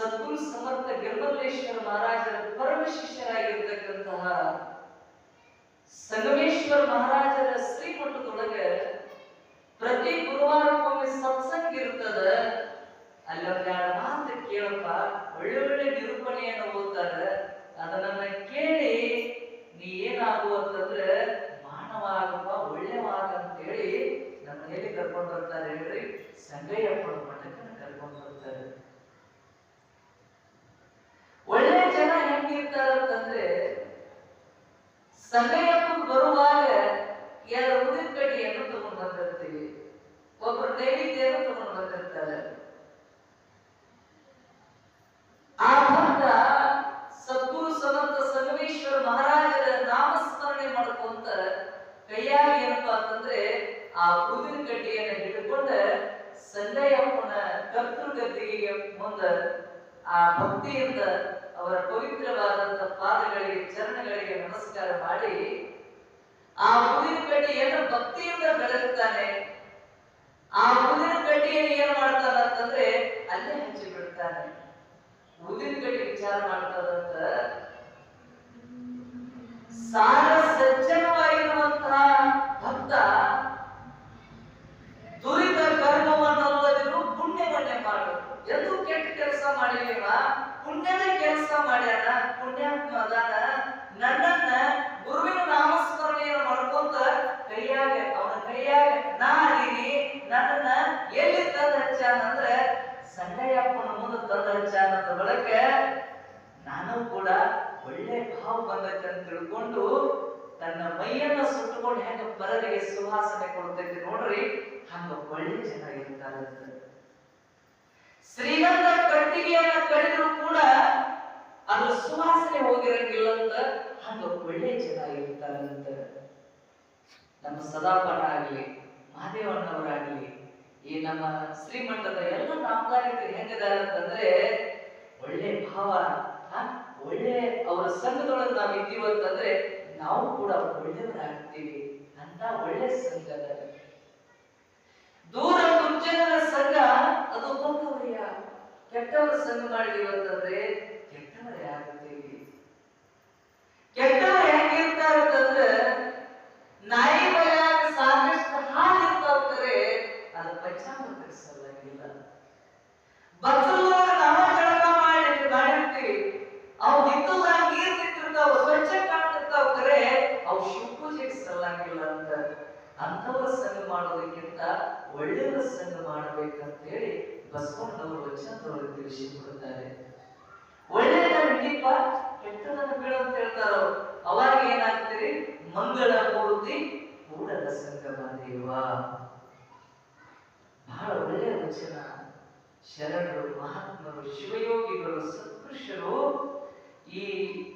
ಸದ್ಗುರು ಸಮರ್ಥ ಗಿರ್ಮಲ್ಲೇಶ್ವರ ಮಹಾರಾಜರ ಪರಮ ಶಿಷ್ಯರಾಗಿರ್ತಕ್ಕಂತಹ ಸಂಗಮೇಶ್ವರ ಮಹಾರಾಜರ ಶ್ರೀಮಠದೊಳಗೆ ಪ್ರತಿ ಗುರುವಾರಕ್ಕೊಮ್ಮೆ ಸತ್ಸಂಗ ಇರ್ತದ ಅಲ್ಲಿ ಒಂದೆರಡು ಮಾತು ಕೇಳಪ್ಪ ಒಳ್ಳೆ ಒಳ್ಳೆ ನಿರೂಪಣೆಯನ್ನು ಓದ್ತಾರ. ಅದನ್ನ ಕೇಳಿ ನೀ ಏನಾಗು ಅಂತಂದ್ರೆ ಮಾನವ ಆಗಪ್ಪ ಒಳ್ಳೆವಾಗ ಅಂತೇಳಿ ನಮ್ಮ ಎಲ್ಲಿ ಕರ್ಕೊಂಡು ಬರ್ತಾರೆ ಹೇಳ್ರಿ. ಸಂಗಯ್ಯಪ್ಪನ ಮಠಕ್ಕೆ ಕರ್ಕೊಂಡು ಬರ್ತಾರೆ ಒಳ್ಳೆ ಜನ ಹೆಂಗಿರ್ತಾರೆ ಅಂತಂದ್ರೆ ಸಂಗಯ್ಯಪ್ಪ ಬರುವಾಗ ಎರಡು ಉದಿನ ಕಡ್ಡಿಯನ್ನು ತಗೊಂಡು ಬಂದಿರ್ತೀವಿ ಒಬ್ರು ನೈವೇದ್ಯವನ್ನು ತಗೊಂಡು ಬಂದಿರ್ತಾರೆ ಆ ಭಕ್ತ ಸದ್ಗುರು ಸಮರ್ಥ ಸಂಗಮೇಶ್ವರ ಮಹಾರಾಜರ ನಾಮಸ್ಮರಣೆ ಮಾಡ್ಕೊಂತ ಕೈಯಾಗಿ ಏನಪ್ಪಾ ಅಂತಂದ್ರೆ ಆ ಉದಿನ ಕಡ್ಡಿಯನ್ನು ಹಿಡ್ಕೊಂಡ ಸಂಗಯ್ಯಪ್ಪನ ಕರ್ತೃಗದ್ದಿಗೆ ಮುಂದ ಆ ಭಕ್ತಿಯಿಂದ ಅವರ ಪವಿತ್ರವಾದಂತ ಪಾದಗಳಿಗೆ ಚರಣಗಳಿಗೆ ನಮಸ್ಕಾರ ಮಾಡಿ ಆ ಉದಿನ ಕಡ್ಡಿಯನ್ನು ಭಕ್ತಿಯಿಂದ ಬೆಳಗುತ್ತಾನೆ ಆ ಉದಿನ ಕಡ್ಡಿಯನ್ನು ಏನ್ ಮಾಡ್ತಾನ ಅಂತಂದ್ರೆ ಅಲ್ಲೇ ಹಂಚಿ ಬಿಡ್ತಾನೆ. ಉದಿನ ಕಡ್ಡಿ ವಿಚಾರ ಮಾಡ್ತಾರಂತ ಸಾರ ಸಜ್ಜನವಾಗಿರುವಂತಹ ಭಕ್ತ ದುರಿತ ಪುಣ್ಯ ಪುಣ್ಯವನ್ನೇ ಮಾಡು ಎಂದು ಕೆಟ್ಟ ಕೆಲಸ ಮಾಡಿಲ್ವ ಪುಣ್ಯದ ಕೆಲಸ ಮಾಡ್ಯಾನ. ಪುಣ್ಯಾತ್ಮ ಅದಾನ. ನನ್ನನ್ನ ಗುರುವಿನ ನಾಮಸ್ಮರಣೆಯನ್ನು ಮಾಡ್ಕೊಂತ ಕೈಯಾಗ ಅವನ ಕೈಯಾಗ ನಾ ಅದೀನಿ ನನ್ನನ್ನ ಎಲ್ಲಿ ತಂದ ಹಚ್ಚಾನ ಅಂದ್ರೆ ಸಂಗಯ್ಯಪ್ಪನ ಮುಂದೆ ತಂದ ಅಂತ ಬಳಕ ನಾನು ಕೂಡ ಒಳ್ಳೆ ಭಾವ ಬಂದೈತೆ ಅಂತ ತಿಳ್ಕೊಂಡು ತನ್ನ ಮೈಯನ್ನ ಸುಟ್ಟುಕೊಂಡು ಹೆಂಗ ಪರರಿಗೆ ಸುವಾಸನೆ ಕೊಡ್ತೈತಿ ನೋಡ್ರಿ, ಹಂಗ ಒಳ್ಳೆ ಜನ ಇರ್ತಾರಂತ ಶ್ರೀಗಂಧ ಕಟ್ಟಿಗೆಯನ್ನ ಕಡಿದ್ರು ಕೂಡ ಅದು ಸುವಾಸನೆ ಹೋಗಿರಂಗಿಲ್ಲ ಅಂತ ಹಂಗ ಒಳ್ಳೆ ಜನ ಇರ್ತಾರಂತ ನಮ್ಮ ಸದಾಪಣ ಆಗಲಿ, ಮಹದೇವಣ್ಣವರಾಗಲಿ, ಈ ನಮ್ಮ ಶ್ರೀಮಠದ ಎಲ್ಲ ಕಾಮಗಾರಿಗಳು ಹೆಂಗಿದ್ದಾರೆ ಅಂತಂದ್ರೆ ಒಳ್ಳೆ ಭಾವ ಒಳ್ಳೆ ಅವರ ಸಂಘದೊಳಗೆ ನಾವು ಇದ್ದೀವಿ ಅಂತಂದ್ರೆ ನಾವು ಕೂಡ ಒಳ್ಳೆಯವರಾಗ್ತೀವಿ ಅಂತ ಒಳ್ಳೆ ಸಂಘದ. ದೂರ ಮುಂಚೆನ ಸಂಘ ಅದು ಬಂದವರಿಯ ಕೆಟ್ಟವರ ಸಂಘ ಮಾಡಿದೀವಿ ಅಂತಂದ್ರೆ ಕೆಟ್ಟವರೇ ಆಗುತ್ತೀವಿ ಕೆಟ್ಟವರು ಹೆಂಗಿರ್ತಾರೆ ಅಂತಂದ್ರೆ ನಾಯಿ ಬಯಾಗ ಸಾಕಷ್ಟು ಹಾಲು ಇರ್ತಾವ್ತಾರೆ ಅದು ಪಂಚಾಮೃತ ಸಲ್ಲಂಗಿಲ್ಲ ಬಚ್ಚಲೊಳಗ ನಾವ ಜಳಕ ಮಾಡಿ ಮಾಡಿರ್ತೀವಿ ಅವು ಹಿತ್ತಲ್ದಾಗ ನೀರ್ ನಿಂತಿರ್ತಾವ ಸ್ವಚ್ಛ ಕಾಣ್ತಿರ್ತಾವ ಕರೆ ಅವು ಶಿವಪೂಜೆಗೆ ಸಲ್ಲಂಗಿಲ್ಲ ಅಂತ ಅಂಥವ್ರ ಸಂಘ ಮಾಡೋದಕ್ಕಿಂತ ಒಳ್ಳೆಯವರ ಸಂಘ ಮಾಡ್ಬೇಕಂತ ಹೇಳಿ ಬಸವಣ್ಣನವರು ವಚನದೊಳಗೆ ತಿಳಿಸಿಕೊಡುತ್ತಾರೆ ಒಳ್ಳೆಯದನ್ನ ಹಿಡಿಪ ಕೆಟ್ಟದನ್ನ ಬಿಡು ಅಂತ ಹೇಳ್ತಾರ. ಅವಾಗ ಏನಾಗ್ತೀರಿ? ಮಂಗಳ ಮೂರ್ತಿ ಕೂಡಲ ಸಂಗಮ ದೇವ ಬಹಳ ಒಳ್ಳೆಯ ವಚನ. ಶರಣರು, ಮಹಾತ್ಮರು, ಶಿವಯೋಗಿಗಳು, ಸತ್ಪುರುಷರು, ಈ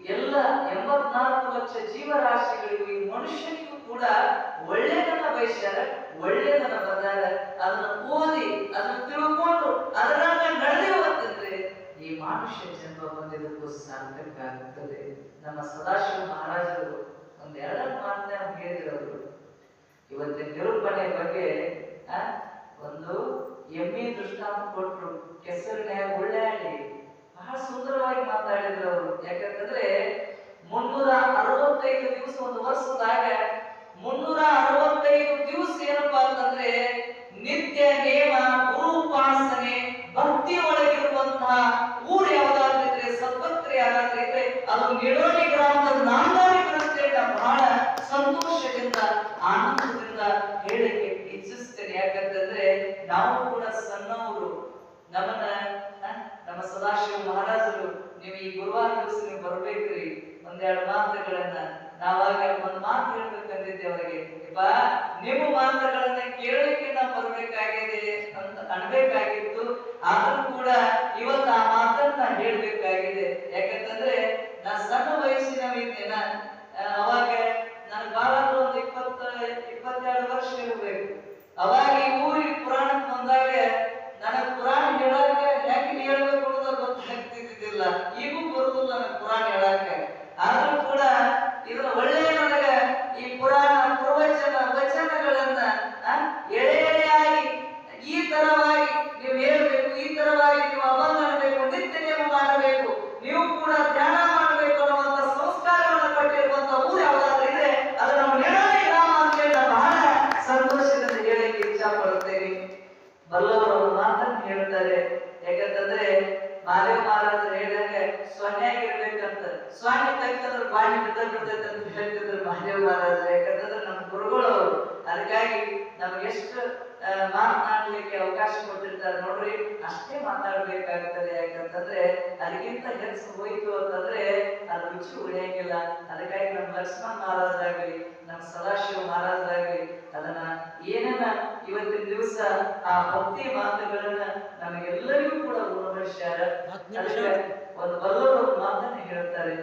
ಎಲ್ಲ ಎಂಬತ್ನಾಲ್ಕು ಲಕ್ಷ ಜೀವರಾಶಿಗಳಿಗೂ, ಈ ಮನುಷ್ಯನಿಗೂ ಕೂಡ ಒಳ್ಳೆಯದನ್ನ ಬಯಸ್ಯಾರ ಒಳ್ಳೆಯದನ್ನ ಬಂದಾರ ಅದನ್ನ ಓದಿ, ಅದನ್ನ ತಿಳ್ಕೊಂಡು ಮನುಷ್ಯ ಜನ್ಮ ಬಂದಿರುವುದು ಸಾರ್ಥಕ ಆಗುತ್ತದೆ ನಮ್ಮ ಸದಾಶಿವ ಮಹಾರಾಜರು ಒಂದೆರಡು ಮಾತನ್ನ ಹೇಳಿದ್ರು ಇವತ್ತಿನ ನಿರೂಪಣೆ ಬಗ್ಗೆ ಒಂದು ಎಮ್ಮಿ ದೃಷ್ಟಾಂತ ಕೊಟ್ರು. ಕೆಸರಿನ ಉಳ್ಳಾಡಿ ಬಹಳ ಸುಂದರವಾಗಿ ಮಾತಾಡಿದ್ರು ಅವರು. ಯಾಕಂತಂದ್ರೆ, ಮುನ್ನೂರ ಅರವತ್ತೈದು ದಿವಸ ಒಂದು ವರ್ಷದಾಗ ಮುನ್ನೂರ ಅರವತ್ತೈದು ದಿವಸ ಏನಪ್ಪಾ ಅಂತಂದ್ರೆ ನಿತ್ಯ ನೇಮ ಗುರುಪಾಸನೆ ಭಕ್ತಿ ಒಳಗಿರುವಂತಹ ಊರು ಯಾವ್ದಾದ್ರಿದ್ರೆ ಸತ್ಪತ್ರಿ ಯಾವ್ದಾದ್ರಿದ್ರೆ ಅದು ನಿಡೋಣಿ ಗ್ರಾಮದ ನಾಂದಾರಿಕರಂತೆ ನಾನು ಬಹಳ ಸಂತೋಷದಿಂದ ಆನಂದದಿಂದ ಹೇಳಕ್ಕೆ ಇಚ್ಛಿಸ್ತೇನೆ ಯಾಕಂತಂದ್ರೆ ನಾವು ಕೂಡ ಸಣ್ಣವರು ನಮ್ಮನ್ನ ಆ, ನಮ್ಮ ಸದಾಶಿವ ಮಹಾರಾಜರು, ನೀವು ಈ ಗುರುವಾರ ದಿವಸ ನೀವು ಬರ್ಬೇಕ್ರಿ. ಒಂದೆರಡು ಮಾತುಗಳನ್ನ ನಾವಾಗ ಒಂದ್ ಮಾತು ಹೇಳ್ಬೇಕಂದಿದ್ದೆ ಅವರಿಗೆ. ಬಾ ನಿಮ್ಮ ಮಾತುಗಳನ್ನ ಕೇಳಲಿಕ್ಕೆ ನಾವು ಬರ್ಬೇಕಾಗಿದೆ ಅಂತ ಅನ್ಬೇಕಾಗಿತ್ತು. ಆದ್ರೂ ಕೂಡ ಇವತ್ತು ಆ ಮಾತನ್ನ ಹೇಳ್ಬೇಕಾಗಿದೆ. ಯಾಕಂತಂದ್ರೆ, ನಾ ಸಣ್ಣ ವಯಸ್ಸಿನವಿದ್ದೆ ನಾ ಅವಾಗ ನನ್ ಬಾಳ ಒಂದು ಇಪ್ಪತ್ತ, ಇಪ್ಪತ್ತೆರಡು ವರ್ಷ ಇರ್ಬೇಕು. ಅವಾಗ ಈ ಊರಿಗೆ ಪುರಾಣಕ್ಕೆ ಬಂದಾಗ ನನಗೆ ಪುರಾಣ ಹೇಳಕ್ಕೆ ಹೆಂಗ್ ಹೇಳ್ಬೇಕು ಅನ್ನೋದು ಗೊತ್ತಾಗ್ತಿದ್ದಿಲ್ಲ ಈಗೂ ಬರುದಿಲ್ಲ ನನಗೆ ಪುರಾಣ ಹೇಳಕ್ಕೆ ಆದ್ರೂ ಕೂಡ ಇದರ ಒಳ್ಳೆಯ ನನಗ ಈ ಪುರಾಣ ಪ್ರವಚನ ವಚನಗಳನ್ನ ಆ, ಎಳೆ ಎಳೆಯಾಗಿ ಈ ತರವಾಗಿ ನೀವು ಹೇಳ್ಬೇಕು ಈ ತರವಾಗಿ ನೀವು ಅವಂಗ ಅನ್ಬೇಕು ನಿತ್ಯ ನೇಮ ಬಲ್ಲವರು ಒಂದು ಮಾತನ್ನು ಹೇಳ್ತಾರೆ ಯಾಕಂತಂದ್ರೆ ಮಾದೇವ ಮಹಾರಾಜರು ಹೇಳಿದಂಗೆ ಸೊನ್ನೆಯಾಗಿರ್ಬೇಕಂತ ಸ್ವಾಮಿ ತಕ್ಕಂದ್ರೆ ಬಾಯಿ ಬಿದ್ದ ಬಿಡ್ತೈತೆ ಅಂತ ಹೇಳ್ತಿದ್ರು ಮಹಾದೇವ ಮಹಾರಾಜರು ಯಾಕಂತಂದ್ರೆ ನಮ್ಮ ಗುರುಗಳು ಅದಕ್ಕಾಗಿ ನಮ್ಗೆ ಎಷ್ಟು ಮಾತನಾಡ್ಲಿಕ್ಕೆ ಅವಕಾಶ ಕೊಟ್ಟಿರ್ತಾರೆ ನೋಡ್ರಿ ಅಷ್ಟೇ ಮಾತಾಡ್ಬೇಕಾಗ್ತದೆ. ಯಾಕಂತಂದ್ರೆ ಅದಕ್ಕಿಂತ ಹೆಚ್ಚು ಹೋಯ್ತು ಅಂತಂದ್ರೆ ಅದು ರುಚಿ ಉಳಿಯಂಗಿಲ್ಲ. ಅದಕ್ಕಾಗಿ ನಮ್ಮ ಲಕ್ಷ್ಮಣ್ ಮಹಾರಾಜರಾಗ್ಲಿ ನಮ್ಮ ಸದಾಶಿವ ಮಹಾರಾಜರಾಗ್ಲಿ ಅದನ್ನ ಏನೇನ ಇವತ್ತಿನ ದಿವಸ ಆ ಭಕ್ತಿ ಮಾತುಗಳನ್ನ ನಮಗೆಲ್ಲರಿಗೂ ಕೂಡ ಅದಕ್ಕೆ ಒಂದು ಬಲ್ಲವರು ಮಾತನ್ನ ಹೇಳ್ತಾರೆ.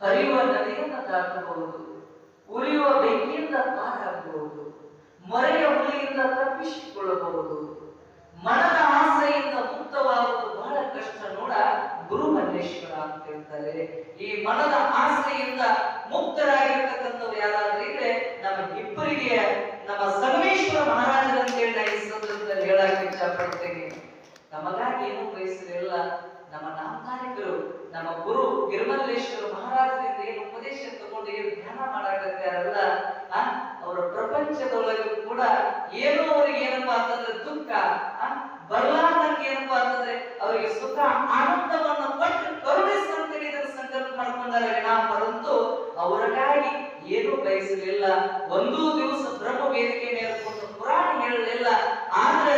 ಹರಿಯುವ ನದಿಯನ್ನ ದಾಟಬಹುದು ಉರಿಯುವ ಬೆಂಕಿಯಿಂದ ಪಾರಾಗಬಹುದು. ಮರೆಯ ಹುಲಿಯಿಂದ ತಪ್ಪಿಸಿಕೊಳ್ಳಬಹುದು. ಮನದ ಆಸೆಯಿಂದ ಮುಕ್ತವಾಗುವುದು ಬಹಳ ಕಷ್ಟ ನೋಡ ಗುರು ಅಂತ ಹೇಳ್ತಾರೆ. ಈ ಮನದ ಆಸೆಯಿಂದ ಮುಕ್ತರಾಗಿರ್ತಕ್ಕಂಥವ್ರು ಯಾರಾದ್ರೂ ಇದ್ರೆ ನಮ್ಮ ಇಬ್ಬರಿಗೆ ನಮ್ಮ ಸಂಗಮೇಶ್ವರ ಮಹಾರಾಜರಂತ ಹೇಳಿ ನಾ ಈ ಸಂದರ್ಭದಲ್ಲಿ ಹೇಳಕ್ ಇಷ್ಟಪಡ್ತೇನೆ ನಮಗಾಗಿ ಏನು ಬಯಸಲಿಲ್ಲ ನಮ್ಮ ನಾಮಧಾರಿಕರು ನಮ್ಮ ಗುರು ಗಿರಿಮಲ್ಲೇಶ್ವರ ಮಹಾರಾಜರಿಂದ ಏನು ಉಪದೇಶ ತಗೊಂಡು ಏನು ಧ್ಯಾನ ಮಾಡಾಕತ್ತಾರಲ್ಲ ಅವರ ಪ್ರಪಂಚದೊಳಗೆ ಕೂಡ ಏನೋ ಅವ್ರಿಗೆ ಏನಪ್ಪಾ ಅಂತಂದ್ರೆ ದುಃಖ ಬರ್ಲಾರ್ದಂಗೆ ಏನಪ್ಪಾ ಅಂತಂದ್ರೆ ಅವರಿಗೆ ಸುಖ, ಆನಂದವನ್ನು ಪಟ್ಟು ಕರುಣಿಸುವಂತ ಇದನ್ನು ಸಂಕಲ್ಪ ಮಾಡ್ಕೊಂಡಾರ ವಿನಾ ಪರಂತು ಅವರಿಗಾಗಿ ಏನೂ ಬಯಸಲಿಲ್ಲ. ಒಂದೂ ದಿವಸ ಬ್ರಹ್ಮ ವೇದಿಕೆ ಮೇಲೆ ಪುರಾಣ ಹೇಳಲಿಲ್ಲ. ಆದ್ರೆ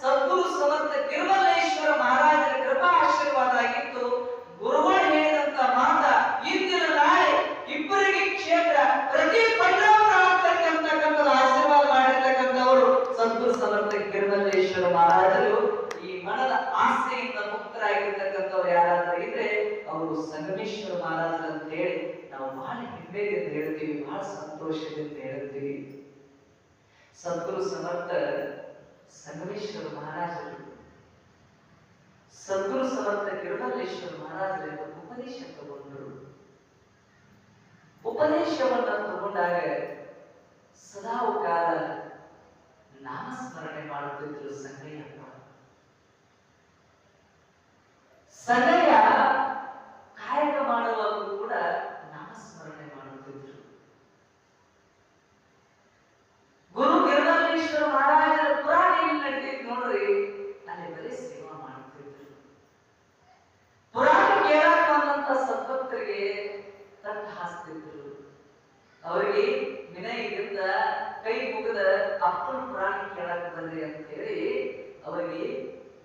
ಸದ್ಗುರು ಸಮರ್ಥ ತಿರುಮಲೇಶ್ವರ ಮಹಾರಾಜರ ಕೃಪಾ ಆಶೀರ್ವಾದ ಆಗಿತ್ತು. ಗುರುಗಳು ಹೇಳಿದಂತ ಮಾತ ಇಂದಿನ ನಾಳೆ ಇಬ್ಬರಿಗೆ ಕ್ಷೇತ್ರ, ಪ್ರತಿ ಪಂಡಾಪುರ ಆಗ್ತಕ್ಕೆ ಅಂತಕ್ಕಂಥದ್ದು ಆಶೀರ್ವಾದ ಮಾಡಿರ್ತಕ್ಕಂಥವರು ಸದ್ಗುರು ಸಮರ್ಥ ಗಿರಿಮಲ್ಲೇಶ್ವರ ಮಹಾರಾಜರು. ಈ ಮನದ ಆಸೆಯಿಂದ ಮುಕ್ತರಾಗಿರ್ತಕ್ಕಂಥವ್ರು ಯಾರಾದ್ರೂ ಇದ್ರೆ ಅವರು ಸಂಗಮೇಶ್ವರ ಮಹಾರಾಜರು ಅಂತ ಹೇಳಿ ನಾವು ಬಹಳ ಅಂತ ಹೇಳ್ತೀವಿ, ಬಹಳ ಸಂತೋಷದಿಂದ ಹೇಳ್ತೀವಿ. ಸದ್ಗುರು ಸಮರ್ಥ ಸಂಗಮೇಶ್ವರ ಮಹಾರಾಜರು. ಸದ್ಗುರು ಸಮರ್ಥ ಗಿರಿಮಲ್ಲೇಶ್ವರ ಮಹಾರಾಜರಿಂದ ಉಪದೇಶ ತಗೊಂಡರು. ಉಪದೇಶವನ್ನ ತಗೊಂಡಾಗ ಸದಾ ಕಾಲ ನಾಮಸ್ಮರಣೆ ಮಾಡುತ್ತಿದ್ದರು ಸಂಗಯ್ಯಪ್ಪ. ಸಂಗಯ್ಯ ಕಾಯಕ ಮಾಡುವಾಗ ಕೂಡ ನಾಮಸ್ಮರಣೆ ಮಾಡುತ್ತಿದ್ದರು ಗುರು ಗಿರಿಮಲ್ಲೇಶ್ವರ ಮಹಾರಾಜರ ಪುರಾಣ ಎಲ್ಲಿ ನಡೀತಿತ್ತು ನೋಡ್ರಿ ಅಲ್ಲಿ ಬರೀ ಸೇವಾ ಮಾಡುತ್ತಿದ್ರು ಪುರಾಣ ಕೇಳಕ್ ಬಂದಂತ ಸದ್ಭಕ್ತರಿಗೆ ತಟ್ಟ ಹಾಸ್ತಿದ್ರು ಅವರಿಗೆ ವಿನಯದಿಂದ ಕೈ ಮುಗಿದ ಅಪ್ಪನ ಪ್ರಾಣಿ ಕೇಳಕ್ ಬಂದ್ರಿ ಅಂತ ಹೇಳಿ ಅವರಿಗೆ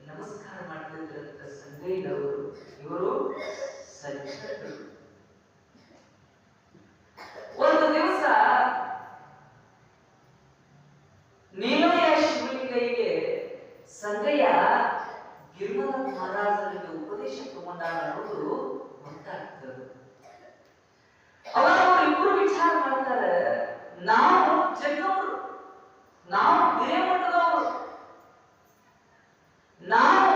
ನಮಸ್ಕಾರ ಮಾಡ್ತಿದ್ರಂತ ಸಂಗೈನವರು ಇವರು ಸಜ್ಜನರು ಒಂದು ದಿವಸ ನೀಲಯ ಶಿವಲಿಂಗಯ್ಯಗೆ ಸಂಗಯ್ಯ ಗಿರಿಮಲ ಮಹಾರಾಜರಿಗೆ ಉಪದೇಶ ತಗೊಂಡ ಅನ್ನೋದು ಗೊತ್ತಾಗ್ತದೆ ಅವಾಗ ಇಬ್ರು ವಿಚಾರ ಮಾಡ್ತಾರೆ ನಾವು ಜಗವರು ನಾವು ಹಿರೇಮಠದವರು ನಾವು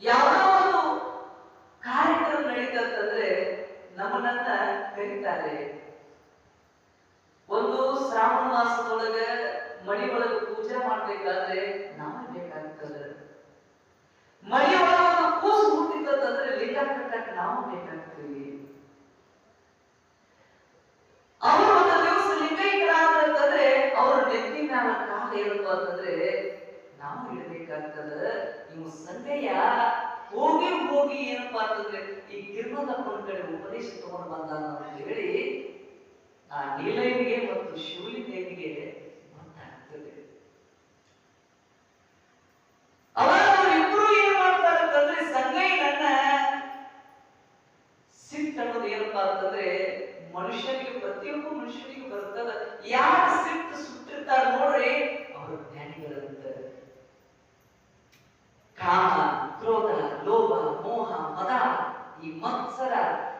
ಯಾವುದೋ ಒಂದು ಕಾರ್ಯಕ್ರಮ ನಡೀತಂತಂದ್ರೆ ನಮ್ಮನ್ನ ಕರೀತಾರೆ ಒಂದು ಶ್ರಾವಣ ಮಾಸದೊಳಗ ಮಡಿ ಒಳಗ ಪೂಜೆ ಮಾಡ್ಬೇಕಾದ್ರೆ ನಾವೇ ಬೇಕಾಗ್ತದೆ. ಮಡಿ ಕೂಸು ಹುಟ್ಟಿತ್ತಂದ್ರೆ ಲಿಂಗ ಕಟ್ಟಕ್ಕೆ ನಾವು ಬೇಕಾಗ್ತೀವಿ. ಅವರು ಒಂದು ದಿವಸ ಲಿಂಗೈಕರಾದ್ರೆ ಅವ್ರ ನೆತ್ತಿ ಮ್ಯಾಲ ಕಾಲ ಏನಪ್ಪ ಅಂತಂದ್ರೆ ನಾವು ಇಡಬೇಕಾಗ್ತದ. ನೀವು ಸಂಜೆಯ ಹೋಗಿ ಹೋಗಿ ಏನಪ್ಪಾ ಅಂತಂದ್ರೆ ಈ ಗಿರ್ಮದಪ್ಪನ ಕಡೆ ಉಪದೇಶ ತಗೊಂಡು ಬಂದ ಅಂತ ಹೇಳಿ ಆ ನೀಲೈನಿಗೆ ಮತ್ತು ಶಿವಲಿಂಗನಿಗೆ ಗೊತ್ತಾಗ್ತದೆ ಅವಾಗ ಅವರಿಬ್ರು ಏನ್ ಮಾಡ್ತಾರೆ ಅಂತಂದ್ರೆ ಸಂಗಯ್ಯ ನನ್ನ ಸಿಟ್ಟು ಅನ್ನೋದು ಏನಪ್ಪಾ ಅಂತಂದ್ರೆ ಮನುಷ್ಯನಿಗೆ ಪ್ರತಿಯೊಬ್ಬ ಮನುಷ್ಯನಿಗೆ ಬರ್ತದ ಯಾರು ಸಿಟ್ಟು ಸುಟ್ಟಿರ್ತಾರ ನೋಡ್ರಿ ಅವರು ಜ್ಞಾನಿಗಳಂತ ಕಾಮ, ಕ್ರೋಧ, ಲೋಭ, ಮೋಹ, ಮದ, ಈ ಮತ್ಸರ,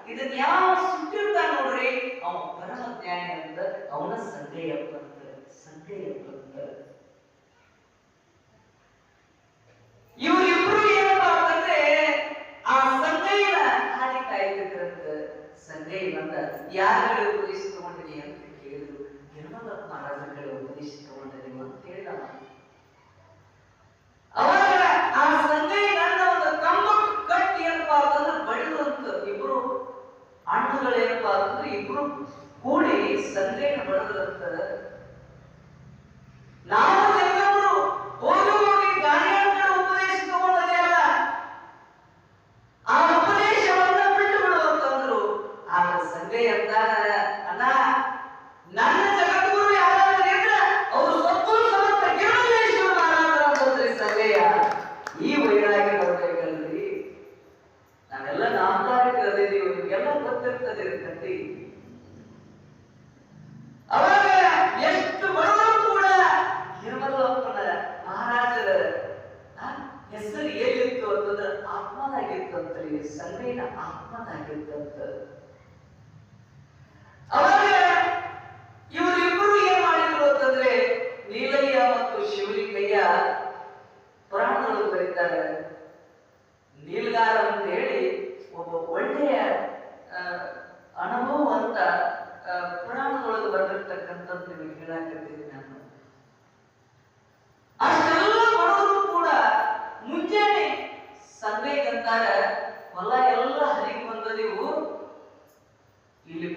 ಇದನ್ನ ಯಾವ ಸುಟ್ಟಿರ್ತಾನ ನೋಡ್ರಿ? ಅವನ ಪರಮ ಜ್ಞಾನಿ ಅಂತ, ಅವನ ಸಂಗಯ್ಯಪ್ಪ ಅಂತ ಸಂಗಯ್ಯಪ್ಪ ಅಂತ ಇವರಿಬ್ರು ಏನಪ್ಪಾ ಅಂತಂದ್ರೆ ಆ ಸಂಗಯ್ಯನ ಹಾಗೆ ಕಾಯ್ತಿದ್ರಂತ ಸಂಗಯ್ಯ ಬಂದ. ಯಾರ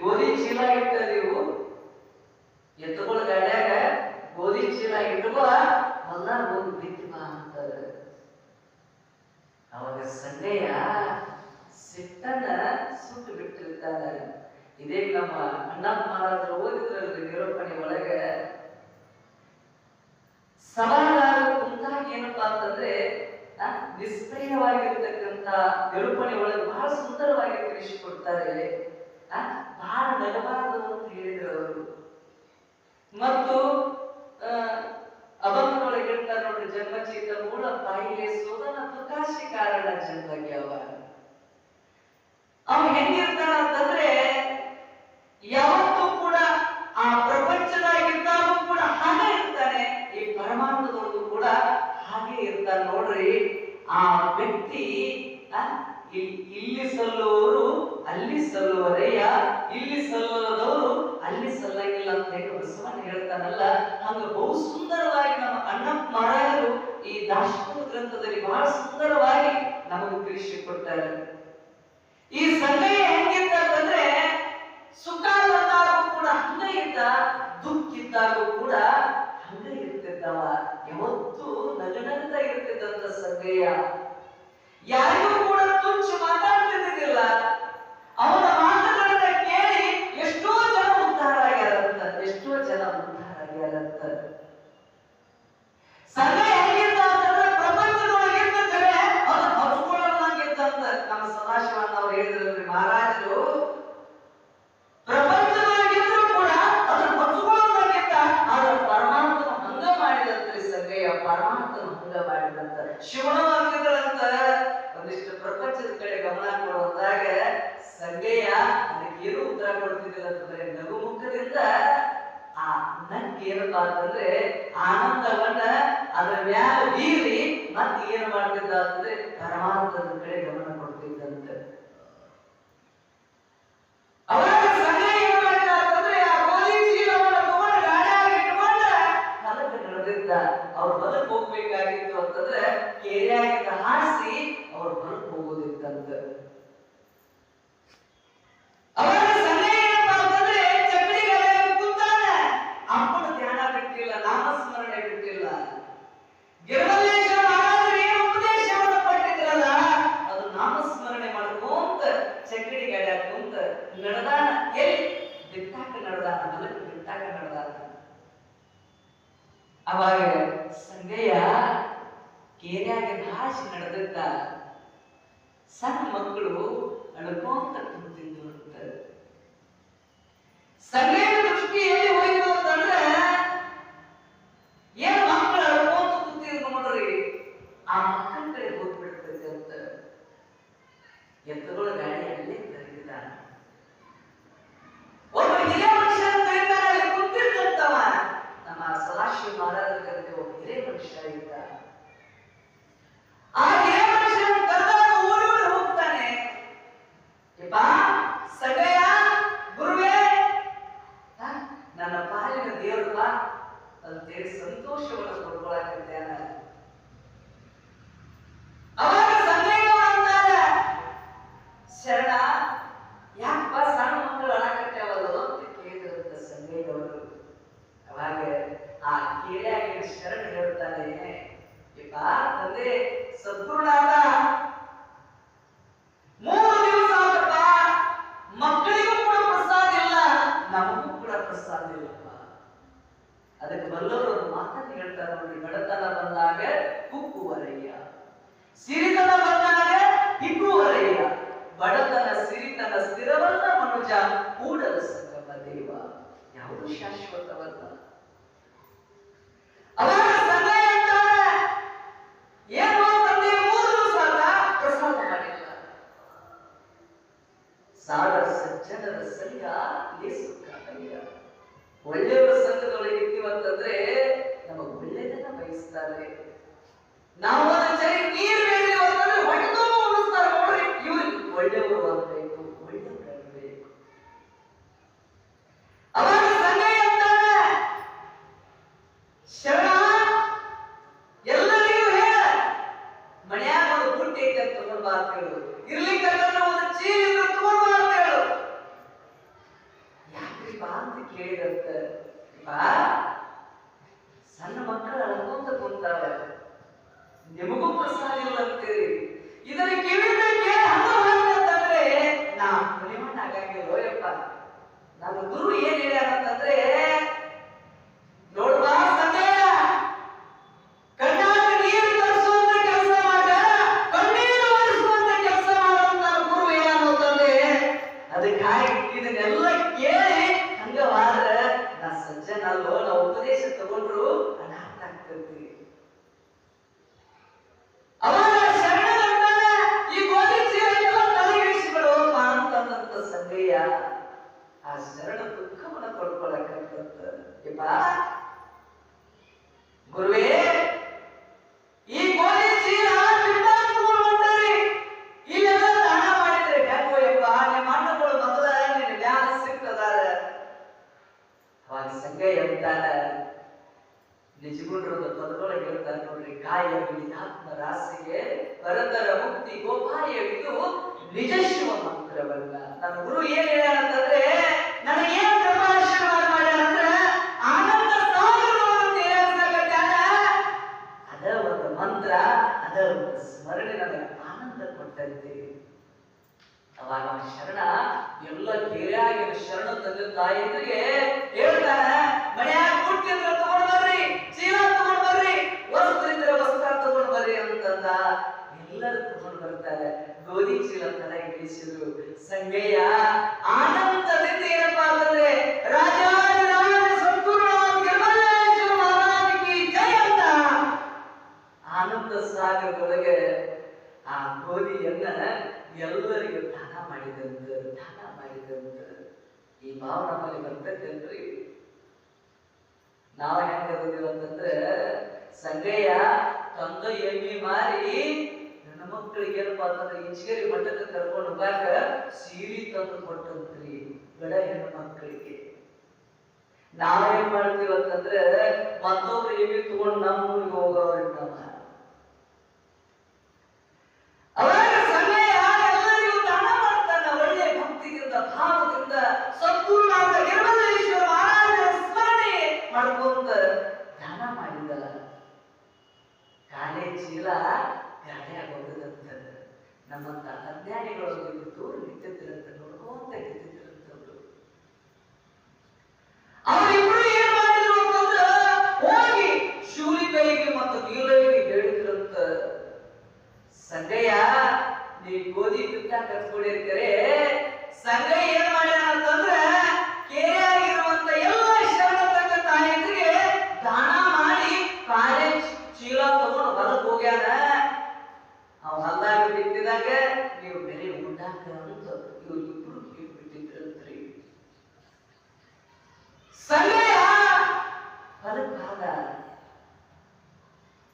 ಗೋಧಿ ಚೀಲ ಇಟ್ಟ ನೀವು ಎತ್ತುಗಳ ಗಾಡ್ಯಾಗ ಗೋಧಿ ಚೀಲ ಇಟ್ಕೋ ಹೊಲ ಹೋಗಿ ಬಿತ್ತಿ ಬಾ ಅಂತಾರ. ಅವಾಗ ಸಂಡೆಯ ಸಿಟ್ಟನ್ನ ಸುಟ್ಟು ಬಿಟ್ಟಿರ್ತಾರ ಇದೇ ನಮ್ಮ ಅಣ್ಣಪ್ಪ ಮಹಾರಾಜರು ಓದಿದ್ರಲ್ಲಿ ನಿರೂಪಣೆ ಒಳಗೆ. ಸಭಾಗಾರ ಕುಂತಾಗ ಏನಪ್ಪಾ ಅಂತಂದ್ರೆ ನಿಷ್ಪ್ರಿಯವಾಗಿರ್ತಕ್ಕಂತ ನಿರೂಪಣೆ ಒಳಗೆ ಬಹಳ ಸುಂದರವಾಗಿ ತಿಳಿಸಿಕೊಡ್ತಾರೆ. ಆ ನಾನು ಬರಬಾರದು ಅಂತ ಹೇಳಿದ್ರು ಅವರು. ಮತ್ತು ಅಭಂಗದೊಳಗೆ ಹೇಳ್ತಾರೆ ನೋಡ್ರಿ, ಜನ್ಮಚೇತ ಮೂಲ ಪಾಯಿಲೆ ಸೋದನ ಪ್ರಕಾಶಿ ಕಾರಣ ಜನ್ಮಗೆ ಅವ. ಅವ ಹೆಂಗಿರ್ತಾನ ಅಂತಂದ್ರೆ ಯಾವ ಅದಕ್ಕೆ ಇರಬಾರ್ದಂದ್ರೆ ಆನಂದವನ್ನ ಅದರ ಮ್ಯಾಲ ಬೀರಿ ಮತ್ತೆ ಏನ್ ಮಾಡ್ತಿದ್ದ ಅಂತಂದ್ರೆ ಪರಮಾರ್ಥದ ಕಡೆ ಗಮನ ಕೊಡ್ತಿದ್ದಂತೆ. ಅವ್ರ ಬದಕ್ ಹೋಗ್ಬೇಕಾಗಿತ್ತು ಅಂತಂದ್ರೆ ಕೆರೆಯಾಗಿದ್ದ ಹಾಸಿ ಕೂಡಲ ಸಂಗಮ ದೇವ ಯಾವುದು ಶಾಶ್ವತವಲ್ಲ. ಅವರ ಸಮಯ ಏನು ತಂದೆ ಮೂರು ಮಾಡಿಲ್ಲ. ಸಾರ ಸಜ್ಜನರ ಸಂಘ ಲೇಸುಕ್ಕ ಒಳ್ಳೆಯವರ ಸಂಘದೊಳಗೆ ಅಂತಂದ್ರೆ ನಮಗ್ ಒಳ್ಳೆಯದನ್ನ ಬಯಸ್ತಾರೆ. ನಾವು ಅದನ್ನ ಸರಿ ನೀರು ಬೇಡ ಅಂತಂದ್ರೆ ಹೊಡೆದು ಉಳಿಸ್ತಾರೆ ನೋಡ್ರಿ. ಇವ್ರಿಗೆ ಒಳ್ಳೆಯವರು ಅಂತ. ಸಂಗಯ್ಯ ಅಂತಾನ ನಿಜಗುಂಡ್ರದ ಪದದೊಳಗೆ ಹೇಳ್ತಾರೆ ನೋಡ್ರಿ ಗಾಯ ರಾಸಿಗೆ ಪರತರ ಮುಕ್ತಿ ಗೋಪಾಯವಿದು ನಿಜ ಶಿವ ಮಂತ್ರವಲ್ಲ. ನನ್ನ ಗುರು ಏನ್ ಹೇಳ್ಯಾರ ಅಂತಂದ್ರೆ ನನಗೆ ಏನ್ ಕೃಪಾಶೀರ್ವಾದ ಆನಂದ ಅಂದ್ರೆ ಆನಂದ ಹೇಳ್ತಕ್ಕಂಥ ಅದ ಒಂದು ಮಂತ್ರ ಅದ ಒಂದು ಸ್ಮರಣೆ ನನಗೆ ಆನಂದ ಕೊಟ್ಟಂತೆ. ಅವಾಗ ಶರಣ ಎಲ್ಲ ಕೇರಿಯಾಗಿ ಶರಣ ತಂದೆ ತಾಯಿಗಳಿಗೆ ಹೇಳ್ತಾನೆ ಮನ್ಯಾಗ ಮುಟ್ಟಿದ್ರೆ ತಗೊಂಡ್ ಬರ್ರಿ ಚೀಲ ತಗೊಂಡ್ ಬರ್ರಿ ವಸ್ತ್ರ ಇದ್ರೆ ವಸ್ತ್ರ ತಗೊಂಡ್ ಬರ್ರಿ ಅಂತಂದ ಎಲ್ಲರೂ ತಗೊಂಡ್ ಬರ್ತಾರೆ ಚೀಲ ತಲೆಗೆ ಇಳಿಸಿದ್ರು ಸಂಗಯ್ಯ ಆನಂದದಿಂದ ಏನಪ್ಪಾ ಅಂತಂದ್ರೆ ರಾಜ ಆನಂದ ಸಾಗರದೊಳಗೆ ಆ ಗೋಧಿಯನ್ನ ಎಲ್ಲರಿಗೂ ದಾನ ಮಾಡಿದಂತ ದಾನ ಮಾಡಿದಂತ ಈ ಭಾವ ನಮ್ಮಲ್ಲಿ ಬರ್ತೈತೇನ್ರಿ ನಾವು ಹೆಂಗ ಅಂತಂದ್ರೆ ಸಂಗಯ್ಯ ತಂದ ಎಮ್ಮಿ ಮಾರಿ ನನ್ನ ಮಕ್ಕಳಿಗೆ ಏನಪ್ಪಾ ಅಂತಂದ್ರೆ ಮಟ್ಟಕ್ಕ ಮಠಕ್ಕೆ ಕರ್ಕೊಂಡು ಹೋಗಾಕ ಸೀರೆ ತಂದು ಕೊಟ್ಟಂತ್ರಿ ಗಡ ಹೆಣ್ಣು ಮಕ್ಕಳಿಗೆ ನಾವೇನ್ ಮಾಡ್ತೀವಿ ಅಂತಂದ್ರೆ ಮತ್ತೊಬ್ರು ಎಮ್ಮಿ ತಗೊಂಡು ನಮ್ಮ ಊರಿಗೆ ಹೋಗೋರಿಂದ ಒಳ್ಳೆ ಮಾಡ್ಕೊಂತ ದಾನ ಮಾಡಿದ್ದಲ್ಲ. ಕಾಲೇಜ್ ಚೀಲ ಗಾಳಿ ಆಗೋದಂತ ನಮ್ಮಂತ ಅಜ್ಞಾನಿಗಳು ನಿತ್ಯ ನಿಂತಿದ್ರಂತ ನೋಡ್ಕೊಂತ ನಿಂತಿದ್ರಂತವ್ರು ಅವರಿಬ್ರು ಏನ್ ಮಾಡಿದ್ರು ಅಂತಂದ್ರ ಹೋಗಿ ಶಿವಲಿ ಕೈಗೆ ಮತ್ತು ನೀಲೈಗೆ ಹೇಳಿದ್ರಂತ ಸಂಗಯ್ಯ ನೀ ಗೋಧಿ ಬಿತ್ತ ಕತ್ಕೊಂಡಿರ್ತೀರಿ ಸಂಗಯ್ಯ ಏನ್ ಮಾಡ್ಯಾನ ಅಂತಂದ್ರ ಕೇರಿಯಾಗಿರುವಂತ ಎಲ್ಲ ಶರಣ ತಂಗ ತಾಯಂದ್ರಿಗೆ ದಾನ ಮಾಡಿ ಕಾಲೇಜ್ ಚೀಲ ತಗೊಂಡು ಹೊಲಕ್ ಹೋಗ್ಯಾನ ಅವ್ ಹೊಲ್ದಾಗ ಬಿತ್ತಿದಾಗ ನೀವು ಬೆಲೆ ಉಂಡಾಕ ಅಂತ ಇವ್ರು ಇಬ್ರು ಬಿಟ್ಟಿದ್ರಂತ್ರಿ ಸಂಗಯ್ಯ ಹೊಲಕ್ ಹೋದ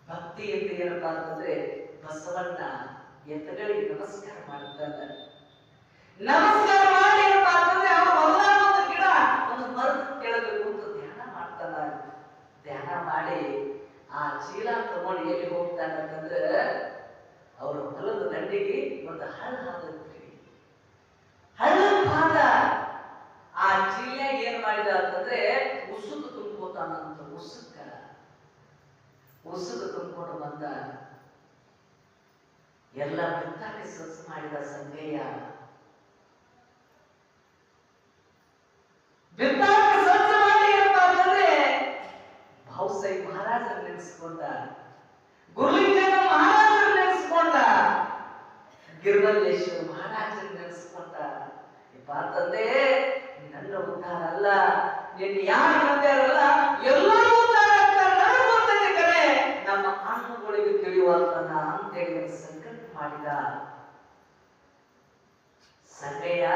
ಭಕ್ತಿ ಅಂತ ಏನಪ್ಪಾ ಅಂತಂದ್ರೆ ಬಸವಣ್ಣ ಎತ್ತಗಳಿಗೆ ನಮಸ್ಕಾರ ಮಾಡ್ತಾನೆ ನಮಸ್ಕಾರ ಮಾಡಿ ಏನಪ್ಪಾ ಅಂತಂದ್ರೆ ಅವ್ರು ಹೊಲ್ದಾಗ ಒಂದು ಗಿಡ ಒಂದು ಮರದ ಕೆಳಗೆ ಕೂತು ಧ್ಯಾನ ಮಾಡ್ತಾನ ಧ್ಯಾನ ಮಾಡಿ ಆ ಚೀಲ ತಗೊಂಡು ಎಲ್ಲಿ ಹೋಗ್ತಾನೆ ಅಂತಂದ್ರೆ ಅವರ ಹೊಲದ ದಂಡಿಗೆ ಒಂದು ಹಳ್ಳ ಹಾದತ್ರಿ ಹಳ್ಳ ಭಾಗ ಆ ಚೀಲ್ಯಾಗ ಏನ್ ಮಾಡಿದ ಅಂತಂದ್ರೆ ಉಸುಕು ತುಂಬ್ಕೋತಾನಂತ ಉಸುಕ. ಉಸುಕು ತುಂಬಿಕೊಂಡು ಬಂದ ಎಲ್ಲ ಬಿತ್ತಾಕೆ ಸಸ್ ಮಾಡಿದ ಸಂಗಯ್ಯ. ಬಿತ್ತಾಕೆ ಸೊಸು ಮಾಡಿ ಏನಪ್ಪ ಅಂತಂದ್ರೆ ಭಾವುಸೈ ಮಹಾರಾಜರ ನೆನೆಸ್ಕೊಂಡ. ಗುರುಲಿಂಗನ ಮಹಾರಾಜರು ನೆನೆಸ್ಕೊಂಡ. ಗಿರ್ಮಲ್ಲೇಶ್ವರ ಮಹಾರಾಜರು ನೆನೆಸ್ಕೊಂಡ. ತಂದೆ ನನ್ನ ಉದ್ಧಾರ ಅಲ್ಲ ನಿನ್ನ ಯಾರು ನಂಬ್ಯಾರಲ್ಲ ಎಲ್ಲರೂ ಉದ್ಧಾರ ಆಗ್ತಾರೆ ನನಗೆ ಗೊತ್ತಿದೆ ನಮ್ಮ ಆತ್ಮಗಳಿಗೆ ತಿಳಿಯುವಂತನ ಅಂತೇಳಿ ಸಂಕಲ್ಪ ಮಾಡಿದ. ಸಂಗಯ್ಯ,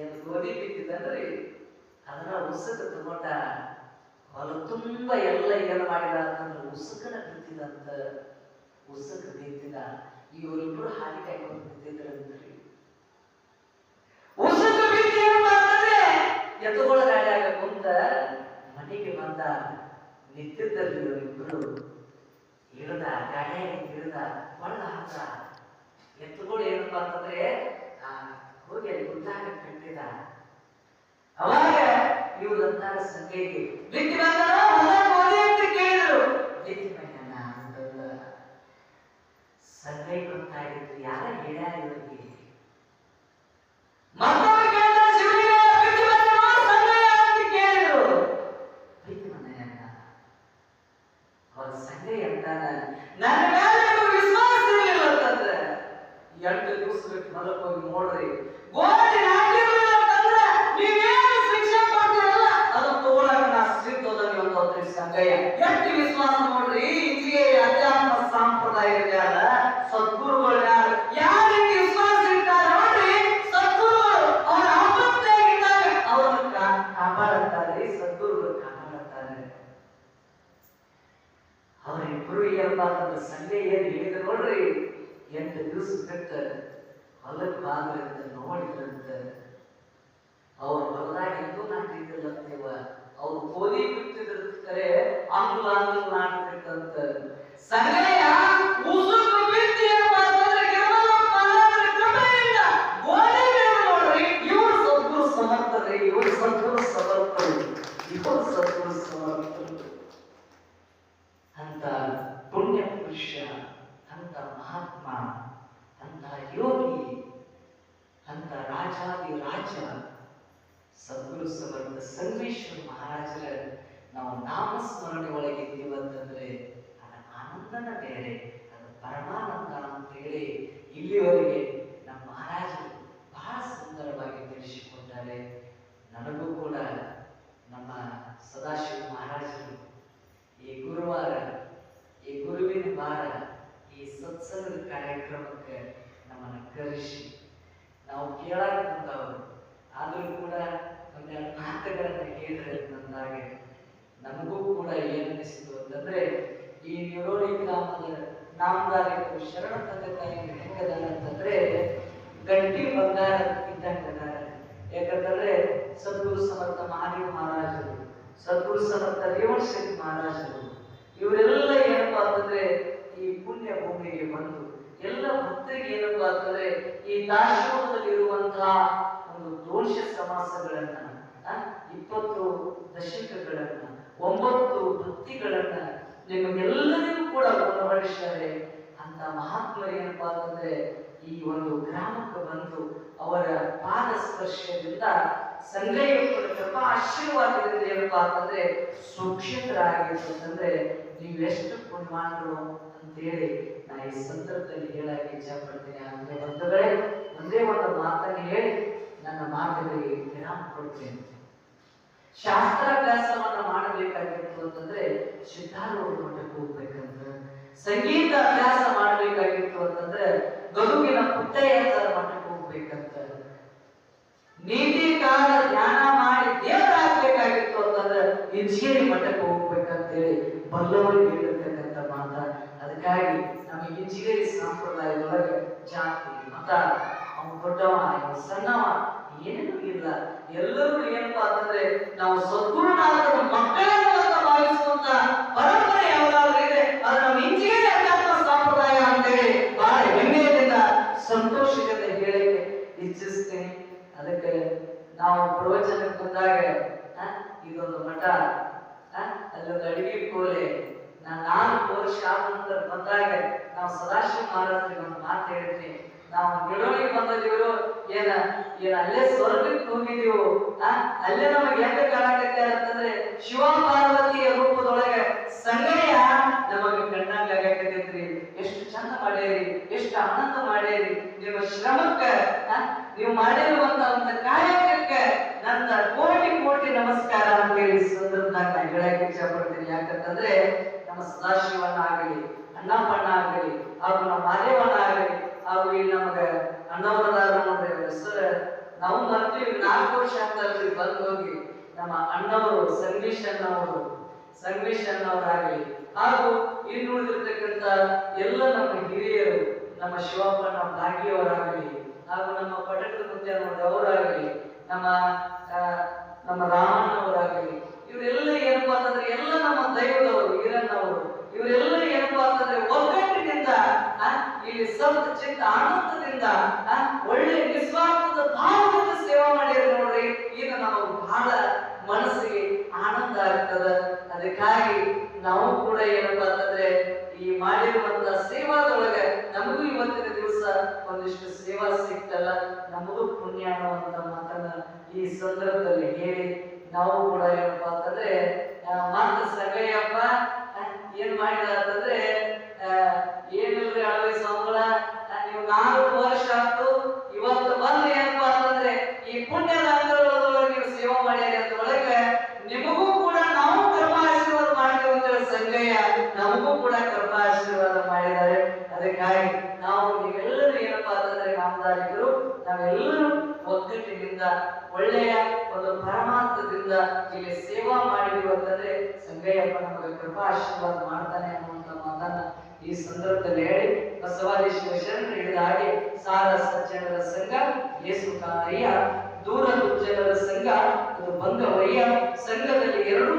ಎಲ್ಲಿ ಗೋಧಿ ಬಿದ್ದಿದ್ದಂದ್ರೆ ಅದನ್ನ ಉಸಿರು ತಗೊಂಡ. ಹೊಲ ತುಂಬ ಎಲ್ಲ ಏನು ಮಾಡಿದ ಅಂತಂದ್ರೆ ಉಸುಕನ ಬಿತ್ತಿದಂತ ಉಸುಕ ಬಿತ್ತಿದ ಇವರಿಬ್ರು ಹಾದಿ ಕಾಯ್ಕೊಂಡು ಬಿದ್ದಿದ್ರಂತ್ರಿ ಉಸುಕ ಬಿದ್ದಿ ಅಂತಂದ್ರೆ ಎತ್ತುಗಳ ಗಾಡಿಯಾಗ ಕುಂತ ಮನೆಗೆ ಬಂದ ನಿಂತಿದ್ದಲ್ಲಿ ಇವರಿಬ್ರು ಇಳಿದ ಗಾಡಿಯಾಗ ಇಳಿದ ಒಳಗ ಹಾಕ ಎತ್ತುಗಳು ಏನಪ್ಪ ಅಂತಂದ್ರೆ ಆ, ಹೋಗಿ ಅಲ್ಲಿ ಗುಂಡಾಗ ಕಟ್ಟಿದ ಅವಾಗ ಇವ್ರು ಅಂತಾರ ಸಂಘೆಗೆ ಲಿಕ್ಕಿ ಬಂದನ ಹೋದೆ ಅಂತ ಕೇಳಿದ್ರು. ಲಿಕ್ಕಿ ಬಂದನ ಅಂತಂದ ಗೊತ್ತಾಗಿತ್ತು ಯಾರ ಹೇಳ್ಯಾರ ಇವರಿಗೆ ಮತ್ತೊಮ್ಮೆ ಕೇಳ್ದ ಬಂದನ ಅಂತ ಕೇಳಿದ್ರು. ಲಿಕ್ಕಿ ಬಂದನ ಅವ್ರ ಸಂಘ ಅಂತಾನ. ನನ್ನ ಮೇಲೆ ನಿಮಗೆ ವಿಶ್ವಾಸ ಇರಲಿಲ್ಲ ಅಂತಂದ್ರೆ ಎಂಟು ದಿವಸ ಬಿಟ್ಟು ಮಲಕ್ ಹೋಗಿ ನೋಡ್ರಿ. ನಾಮದಾರಿಗಳು ಶರಣ ತಂದೆ ತಾಯಿ ಹೆಂಗದಾರ ಅಂತಂದ್ರೆ, ಗಂಟಿ ಬಂಗಾರ ಇದ್ದಂಗದಾರ ಯಾಕಂತಂದ್ರೆ, ಸದ್ಗುರು ಸಮರ್ಥ ಮಹಾದೇವ ಮಹಾರಾಜರು, ಸದ್ಗುರು ಸಮರ್ಥ ರೇವಣ ಶೆಟ್ಟಿ ಮಹಾರಾಜರು, ಇವರೆಲ್ಲ ಏನಪ್ಪಾ ಅಂತಂದ್ರೆ, ಈ ಪುಣ್ಯ ಭೂಮಿಗೆ ಬಂದು ಎಲ್ಲ ಭಕ್ತರಿಗೆ ಏನಪ್ಪಾ ಅಂತಂದ್ರೆ, ಈ ದಾಸೋಹದಲ್ಲಿರುವಂತಹ ಒಂದು ದೋಷ ಸಮಾಸಗಳನ್ನ ಇಪ್ಪತ್ತು ದಶಕಗಳನ್ನ, ಒಂಬತ್ತು ಭಕ್ತಿಗಳನ್ನ ನಿಮಗೆಲ್ಲರಿಗೂ ಕೂಡ ಉಣಬಡಿಸಿದ್ದಾರೆ ಅಂತ ಮಹಾತ್ಮರು ಏನಪ್ಪಾ ಅಂತಂದ್ರೆ ಈ ಒಂದು ಗ್ರಾಮಕ್ಕೆ ಬಂದು ಅವರ ಪಾದ ಸ್ಪರ್ಶದಿಂದ ಸಂಗ್ರಹಿಸಿದ ಕೃಪಾ ಆಶೀರ್ವಾದದಿಂದ ಏನಪ್ಪಾ ಅಂತಂದ್ರೆ ಎಷ್ಟು ನೀವೆಷ್ಟು ಪುಣ್ಯಮಾನರು ಅಂತೇಳಿ ನಾ ಈ ಸಂದರ್ಭದಲ್ಲಿ ಹೇಳಕ್ಕೆ ಇಚ್ಛಪಡ್ತೀನಿ. ಅಂದ್ರೆ ಬಂಧುಗಳೇ ಒಂದೇ ಒಂದು ಮಾತನ್ನು ಹೇಳಿ ನನ್ನ ಮಾತುಗಳಿಗೆ ವಿರಾಮ ಕೊಡ್ತೇನೆ. ಶಾಸ್ತ್ರಾಭ್ಯಾಸವನ್ನ ಮಾಡಬೇಕಾಗಿತ್ತು ಅಂತಂದ್ರೆ ಸಿದ್ಧಾರೂಢ ಮಠಕ್ಕೆ ಹೋಗ್ಬೇಕಂತ. ಸಂಗೀತ ಅಭ್ಯಾಸ ಮಾಡಬೇಕಾಗಿತ್ತು ಅಂತಂದ್ರೆ ಗದುಗಿನ ಪುಟ್ಟಯ್ಯರ ಮಠಕ್ಕೆ ಹೋಗ್ಬೇಕಂತ. ನೀತಿ, ಕಾಲ ಧ್ಯಾನ ಮಾಡಿ ದೇವರಾಗಬೇಕಾಗಿತ್ತು ಅಂತಂದ್ರೆ ಇಂಜಿನಿಯರಿಂಗ್ ಮಠಕ್ಕೆ ಹೋಗ್ಬೇಕಂತ ಹೇಳಿ ಬಲ್ಲವರಿಗೆ ಹೇಳಿರ್ತಕ್ಕಂಥ ಮಾತ. ಅದಕ್ಕಾಗಿ ನಮ್ಮ ಇಂಜಿನಿಯರಿಂಗ್ ಸಂಪ್ರದಾಯದೊಳಗೆ ಜಾತಿ, ಮತ, ಅವನು ದೊಡ್ಡವ ಸಣ್ಣವ ಏನೂ ಇಲ್ಲ. ಎಲ್ಲರೂ ಏನಪ್ಪಾ ಅಂತಂದ್ರೆ ನಾವು ಸದ್ಗುರುನಾಥನ ಮಕ್ಕಳನ್ನು ಅಂತ ಭಾವಿಸುವಂತ ಪರಂಪರೆ ಯಾವ್ದಾದ್ರು ಇದೆ, ಅದು ನಮ್ಮ ಇಂಜಿನಿಯರಿಂಗ್ ಅಧ್ಯಾತ್ಮ ಸಂಪ್ರದಾಯ ಅಂತೇಳಿ ಬಹಳ ಹೆಮ್ಮೆಯಿಂದ ಸಂತೋಷದಿಂದ ಹೇಳಕ್ಕೆ ಇಚ್ಛಿಸ್ತೇನೆ. ಅದಕ್ಕೆ ನಾವು ಪ್ರವಚನಕ್ಕೆ ಬಂದಾಗ ಇದೊಂದು ಮಠ ಅಲ್ಲೊಂದು ಅಡಿಗೆ ಕೋಲೆ. ನಾನು ನಾಲ್ಕು ವರ್ಷ ಬಂದಾಗ ನಾವು ಸದಾಶಿವ ಮಹಾರಾಜರಿಗೆ ಒಂದು ಮಾತು ಹೇಳಿದ್ವಿ. ನಾವು ಗಿಡಗಳಿಗೆ ಬಂದಿದ್ದೀವರು ಏನ ಏನ ಅಲ್ಲೇ ಸ್ವರ್ಗಕ್ಕೆ ಆ? ಅಲ್ಲೇ ನಮಗೆ ಹೆಂಗ ಕಾಣಕತ್ತೆ ಅಂತಂದ್ರೆ ಶಿವ ಪಾರ್ವತಿಯ ರೂಪದೊಳಗೆ ಸಂಗಯ ನಮಗೆ ಕಣ್ಣಾಗ ಆಗಕತ್ತೈತ್ರಿ. ಎಷ್ಟು ಚಂದ ಮಾಡೇರಿ ಎಷ್ಟು ಆನಂದ ಮಾಡೇರಿ ನಿಮ್ಮ ಶ್ರಮಕ್ಕ ನೀವು ಮಾಡಿರುವಂತ ಒಂದು ಕಾಯಕಕ್ಕೆ ನನ್ನ ಕೋಟಿ ಕೋಟಿ ನಮಸ್ಕಾರ ಅಂತ ಹೇಳಿ ಈ ಸಂದರ್ಭದಾಗ ನಾನು ಹೇಳಕ್ಕೆ ಇಚ್ಛೆ ಪಡ್ತೀನಿ ಯಾಕಂತಂದ್ರೆ ನಮ್ಮ ಸದಾಶಿವನ ಆಗಲಿ ಅಣ್ಣಪ್ಪಣ್ಣ ಆಗಲಿ, ಹಾಗೂ ನಮ್ಮ ಮಾದೇವನ ಆಗಲಿ ಹಾಗೂ ಇಲ್ಲಿ ನಮಗ ಅಣ್ಣವರದಾರ ನೋಡ್ರಿ ಹೆಸರು. ನಾವು ಮರ್ತೀವಿ ನಾಲ್ಕು ವರ್ಷ ಆಗ್ತಾರ್ರಿ ಬಂದು ಹೋಗಿ. ನಮ್ಮ ಅಣ್ಣವರು ಸಂಗೀಶ್ ಅಣ್ಣವರು. ಸಂಗೀಶ್ ಅಣ್ಣವರಾಗಲಿ. ಹಾಗೂ ಇನ್ನುಳಿದಿರ್ತಕ್ಕಂಥ ಎಲ್ಲ ನಮ್ಮ ಹಿರಿಯರು ನಮ್ಮ ಶಿವಪ್ಪನ ಭಾಗಿಯವರಾಗಲಿ ಹಾಗೂ ನಮ್ಮ ಪಟಕದ ಮುತ್ಯನವರಾಗಲಿ ನಮ್ಮ ಆ, ನಮ್ಮ ರಾಮಣ್ಣ ಅವರಾಗಲಿ ಇವರೆಲ್ಲ ಏನಪ್ಪಾ ಅಂತಂದ್ರೆ ಎಲ್ಲ ನಮ್ಮ ದೈವದವರು ಈರಣ್ಣವರು ಇವರೆಲ್ಲ ಏನಪ್ಪಾ ಅಂತಂದ್ರೆ ಒಗ್ಗಟ್ಟಿನಿಂದ ಆ, ಇಲ್ಲಿ ಚಿತ್ತ ಆನಂದದಿಂದ ಒಳ್ಳೆ ನಿಸ್ವಾರ್ಥದ ಭಾವದಿಂದ ಸೇವಾ ಮಾಡಿದ್ರೆ ನೋಡ್ರಿ. ಈಗ ನಾವು ಬಹಳ ಮನಸ್ಸಿಗೆ ಆನಂದ ಆಗ್ತದ. ಅದಕ್ಕಾಗಿ ನಾವು ಕೂಡ ಏನಪ್ಪಾ ಅಂತಂದ್ರೆ, ಈ ಮಾಡಿರುವಂತ ಸೇವಾದೊಳಗ ನಮಗೂ ಇವತ್ತಿನ ದಿವಸ ಒಂದಿಷ್ಟು ಸೇವಾ ಸಿಕ್ತಲ್ಲ, ನಮಗೂ ಪುಣ್ಯ ಅನ್ನುವಂತ ಮಾತನ್ನ ಈ ಸಂದರ್ಭದಲ್ಲಿ ಹೇಳಿ, ನಾವು ಕೂಡ ಏನಪ್ಪಾ ಅಂತಂದ್ರೆ ಮಾತ ಸಗಯ್ಯಪ್ಪ ಏನ್ ಮಾಡಿದ ಅಂತಂದ್ರೆ ಆ, ಏನಿಲ್ರಿ ಅಳವೆ ಸಂಬಳ ಆ, ನೀವು ನಾಲ್ಕು ವರ್ಷ ಆಯ್ತು ಇವತ್ತು ಬಂದು ಏನಪ್ಪಾ ಅಂತಂದ್ರೆ ಈ ಪುಣ್ಯದ ಅಂಗಗಳೊಳಗೆ ನೀವು ಸೇವೆ ಮಾಡ್ಯಾರಿ ಅಂತ ಒಳಗೆ ನಿಮಗೂ ಕೂಡ ನಾವು ಕರ್ಮ ಆಶೀರ್ವಾದ ಮಾಡಿದೆವು ಅಂತೇಳಿ ಸಂಗಯ್ಯ ನಮಗೂ ಕೂಡ ಕರ್ಮ ಆಶೀರ್ವಾದ ಮಾಡಿದ್ದಾರೆ. ಅದಕ್ಕಾಗಿ ನಾವು ನೀವೆಲ್ಲರೂ ಏನಪ್ಪಾ ಅಂತಂದ್ರೆ ಕಾಮದಾರಿಕರು ನಾವೆಲ್ಲರೂ ಒಗ್ಗಟ್ಟಿನಿಂದ, ಒಳ್ಳೆಯ ಒಂದು ಪರಮಾರ್ಥದಿಂದ ಇಲ್ಲಿ ಸೇವಾ ಮಾಡಿದೀವಿ ಅಂತಂದ್ರೆ ಸಂಗಯ್ಯಪ್ಪ ನಮಗೆ ಕೃಪಾ ಆಶೀರ್ವಾದ ಮಾಡ್ತಾನೆ ಅನ್ನುವಂತ ಮಾತನ್ನ ಈ ಸಂದರ್ಭದಲ್ಲಿ ಹೇಳಿ ಬಸವಾದಿ ಶರಣ ಹೇಳಿದ ಹಾಗೆ, ಸಾರ ಸಜ್ಜನರ ಸಂಘ, ಯೇಸು ಕಾನಯ್ಯ ದೂರ ದುರ್ಜನರ ಸಂಘ, ಅದು ಬಂದವಯ್ಯ ಸಂಘದಲ್ಲಿ ಎರಡು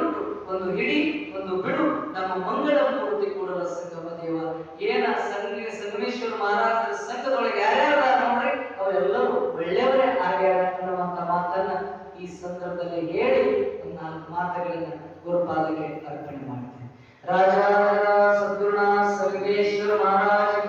ಒಂದು ಹಿಡಿ, ಒಂದು ಬಿಡು, ನಮ್ಮ ಮಂಗಳ ಪೂರ್ತಿ ಕೂಡ ಸಂಗಮ ದೇವ. ಏನ ಸಂಗ ಸಂಗಮೇಶ್ವರ ಮಹಾರಾಜರ ಸಂಘದೊಳಗೆ ಯಾರ್ಯಾರು ನೋಡ್ರಿ? ಅವರೆಲ್ಲರೂ ಒಳ್ಳೆಯವರೇ ಆಗ್ಯಾರ ಅನ್ನುವಂತ ಮಾತನ್ನ ಈ ಸಂದರ್ಭದಲ್ಲಿ ಹೇಳಿ ನಾಲ್ಕು ಮಾತುಗಳನ್ನ ಗುರುಪಾದಕ್ಕೆ ಅರ್ಪಣೆ ಮಾಡ್ತೇನೆ. ರಾಜ ಸದ್ಗುಣ ಸಂಗಮೇಶ್ವರ ಮಹಾರಾಜ